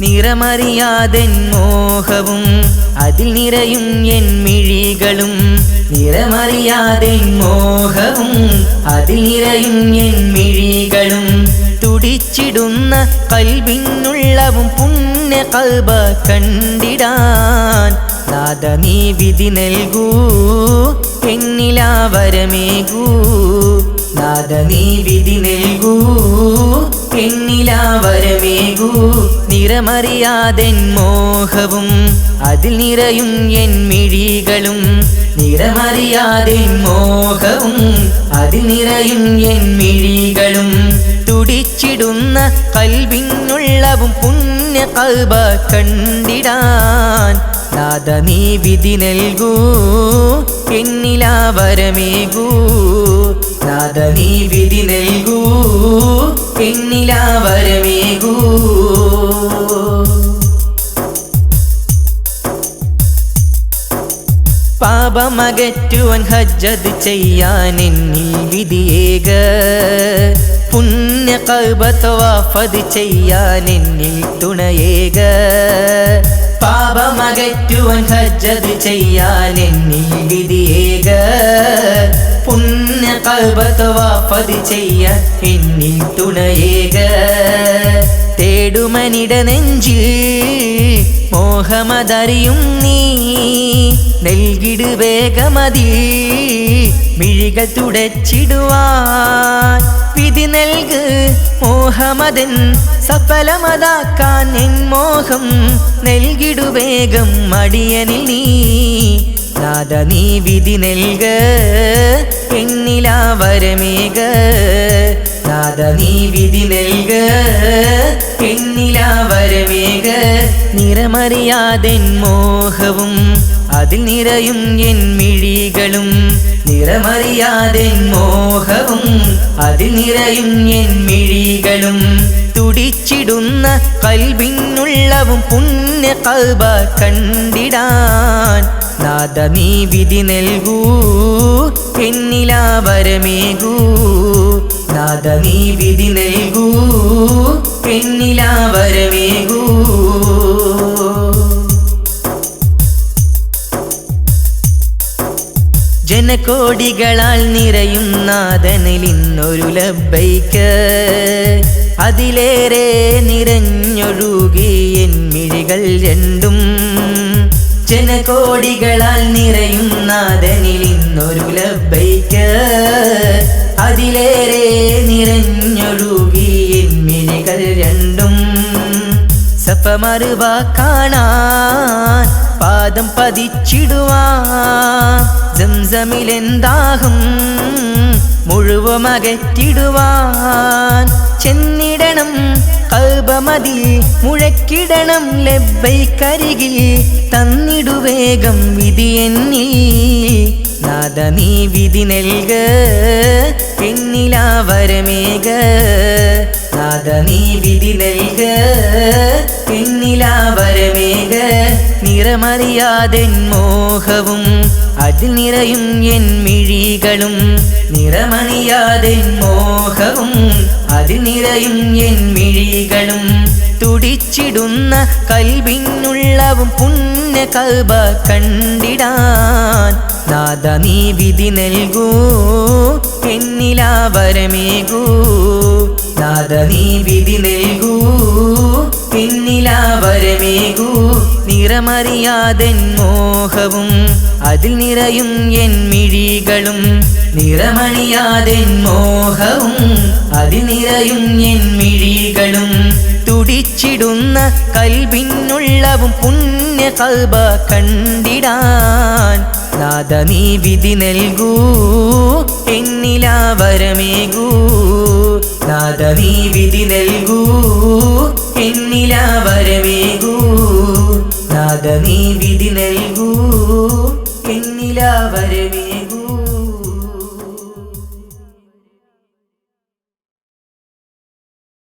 നിറമറിയാതെൻ മോഹവും അതിൽ നിറയും എൻ മിഴികളും. നിറമറിയാതെൻ മോഹവും അതിൽ നിറയും എൻ മിഴികളും. തുടിച്ചിടുന്ന കൽവിനുള്ളവും പുണ്യ കൽബ കണ്ടിടാൻ നാദ നീ വിധി നൽകൂ എന്നിലാവരമേകൂ നാദ നീ വിധി നൽകൂ എന്നിലാവരമേകൂ നിറമറിയാതെൻ മോഹവും അതിൽ നിറയും എൻ മിഴികളും. നിറമറിയാതെൻ മോഹവും അതിൽ നിറയും എൻ മിഴികളും. തുടിച്ചിടുന്ന കൽവിനുള്ളവും പുണ്യ കൽബ കണ്ടിടാൻ നാദ നീ വിധി നൽകൂ. എന്നിലാവരമേകൂ. നാദ നീ വിധി നൽകൂ എന്നിലാവരമേകൂ പാപമകറ്റുവൻ ഹജ്ജത് ചെയ്യാൻ എന്നിൽ വിധിയേക പുണ്യ കൽബത്തവാഫത് ചെയ്യാൻ എന്നിൽ തുണയേക. പാപമകറ്റുവൻ ഹജ്ജത് ചെയ്യാൻ എന്നിൽ വിധിയേക. പുണ്യ കൽബത്തവാഫത് ചെയ്യാൻ എന്നിൽ തുണയേക. തേടുമനിട നെഞ്ചിൽ മോഹമതറിയും നീ. നൽകിടു വേഗമതി മിഴികൾ തുടച്ചിടുവാൻ വിധി നൽക്. മോഹമതൻ സഫലമതാക്കാൻ എൻ മോഹം നൽകിടു വേഗം മടിയനിൽ നീ. ദാദ നീ വിധി നൽക. എന്നിലാവരമേക നാദ നീ വിധി നൽക എന്നിലാവരമേക നിറമറിയാതെൻ മോഹവും അതിൽ നിറയും എൻ മിഴികളും. നിറമറിയാതെൻ മോഹവും അതിൽ നിറയും എൻ മിഴികളും. തുടിച്ചിടുന്ന കൽവിനുള്ളവും പുണ്യ കൽബ കണ്ടിടാൻ. നാദ നീ വിധി നൽകൂ എന്നിലാവരമേകൂ നാദ നീ വിധി നൽകൂ എന്നിലാവരമേകൂ ജനകോടികളാൽ നിറയും നാദനിൽ ഇന്നൊരു ലബ്ബൈക്ക്. അതിലേറെ നിറഞ്ഞൊഴുകി മിഴികൾ രണ്ടും. ജനകോടികളാൽ നിറയും നാദനിൽ ഇന്നൊരു ലബ്ബൈക്ക്. അതിലേറെ എൻ മിഴികൾ രണ്ടും സഫമറുവ കാണാൻ പാദം പതിച്ചിടുവാൻ. സംസമിലെന്താകും മുഴുവമകറ്റിടുവാൻ. ചെന്നിടണം കൽബമതി മുഴക്കിടണം ലബ്ബൈക്കരികിൽ തന്നിടുവേഗം വിധി എന്നിൽ. നാദ നീ വിധി നൽക എന്നിലാവരമേക നാഥ നീ വിധി നൽക. പിന്നിലാവരമേക നിറമറിയാതെൻ മോഹവും അതിൽ നിറയും എൻ മിഴികളും. നിറമണിയാതെൻ മോഹവും അതിൽ നിറയും എൻ മിഴികളും. തുടിച്ചിടുന്ന കൽവിനുള്ളവും പുണ്യ കൽബ കണ്ടിടാൻ നാദ നീ വിധി നൽകൂ എന്നിലാവരമേകൂ നാദ നീ വിധി നൽകൂ എന്നിലാവരമേകൂ നിറമറിയാതെൻ മോഹവും അതിൽ നിറയും എൻ മിഴികളും. നിറമണിയാതെൻ മോഹവും അതിൽ നിറയും എൻ മിഴികളും. തുടിച്ചിടുന്ന കൽവിനുള്ളവും പുണ്യ കൽബ കണ്ടിടാൻ. നാദ നീ വിധി നൽകൂ എന്നിലാവരമേകൂ നാദ നീ വിധി നൽകൂ എന്നിലാവരമേകൂ നാദ നീ വിധി നൽകൂ എന്നിലാവരമേ